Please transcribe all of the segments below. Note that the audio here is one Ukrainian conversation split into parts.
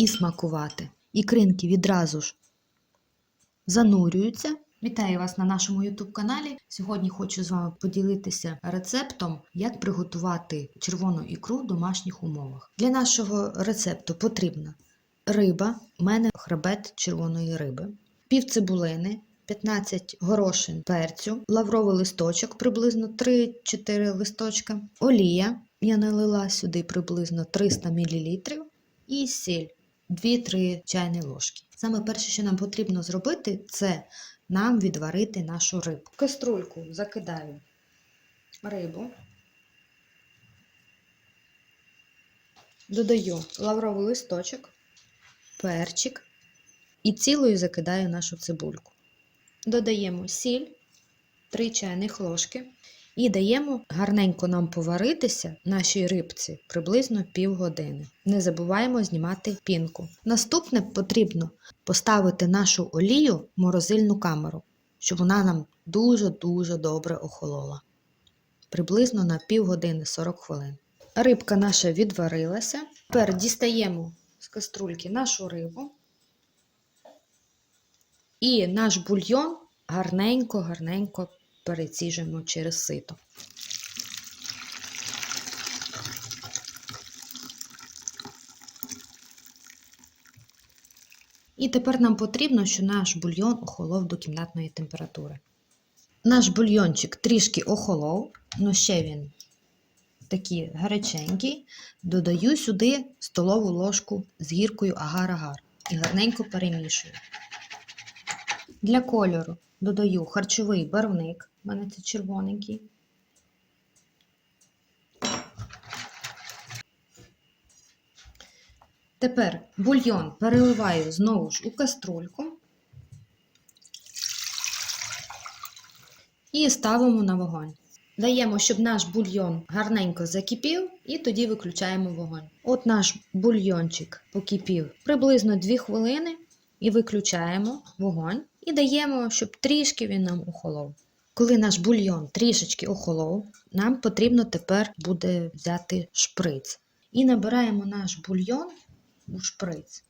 і смакувати. Ікринки відразу ж занурюються. Вітаю вас на нашому YouTube каналі. Сьогодні хочу з вами поділитися рецептом, як приготувати червону ікру в домашніх умовах. Для нашого рецепту потрібна риба, у мене хребет червоної риби, пів цибулини, 15 горошин перцю, лавровий листочок приблизно 3-4 листочка, олія. Я налила сюди приблизно 300 мл і сіль 2-3 чайні ложки. Саме перше, що нам потрібно зробити, це нам відварити нашу рибу. Каструльку закидаю рибу, додаю лавровий листочок, перчик і цілою закидаю нашу цибульку. Додаємо сіль, 3 чайних ложки і даємо гарненько нам поваритися нашій рибці приблизно півгодини. Не забуваємо знімати пінку. Наступне потрібно поставити нашу олію в морозильну камеру, щоб вона нам дуже-дуже добре охолола. Приблизно на півгодини 40 хвилин. Рибка наша відварилася. Тепер дістаємо з каструльки нашу рибу. І наш бульйон гарненько-гарненько переціжуємо через сито. І тепер нам потрібно, щоб наш бульйон охолов до кімнатної температури. Наш бульйончик трішки охолов, але ще він такий гаряченький. Додаю сюди столову ложку з гіркою агар-агар і гарненько перемішую. Для кольору додаю харчовий барвник, у мене це червоненький. Тепер бульйон переливаю знову ж у каструльку і ставимо на вогонь. Даємо, щоб наш бульйон гарненько закипів, і тоді виключаємо вогонь. От наш бульйончик покипів приблизно 2 хвилини і виключаємо вогонь і даємо, щоб трішки він нам охолов. Коли наш бульйон трішечки охолов, нам потрібно тепер буде взяти шприц. І набираємо наш бульйон у шприц.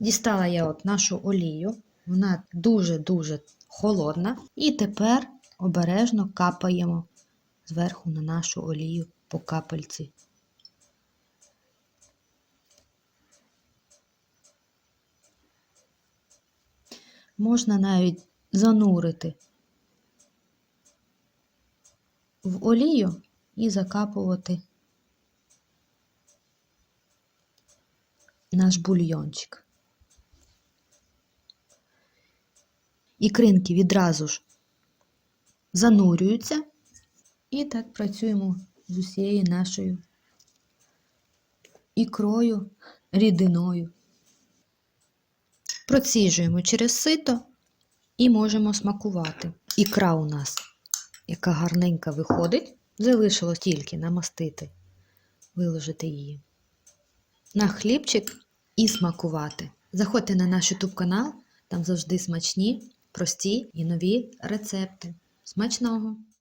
Дістала я от нашу олію, вона дуже-дуже холодна. І тепер обережно капаємо зверху на нашу олію по капельці. Можна навіть занурити в олію і закапувати наш бульйончик. Ікринки відразу ж занурюються і так працюємо з усією нашою ікрою, рідиною. Проціжуємо через сито і можемо смакувати. Ікра у нас, яка гарненька виходить, залишилось тільки намастити, виложити її на хлібчик і смакувати. Заходьте на наш YouTube канал, там завжди смачні, прості і нові рецепти. Смачного!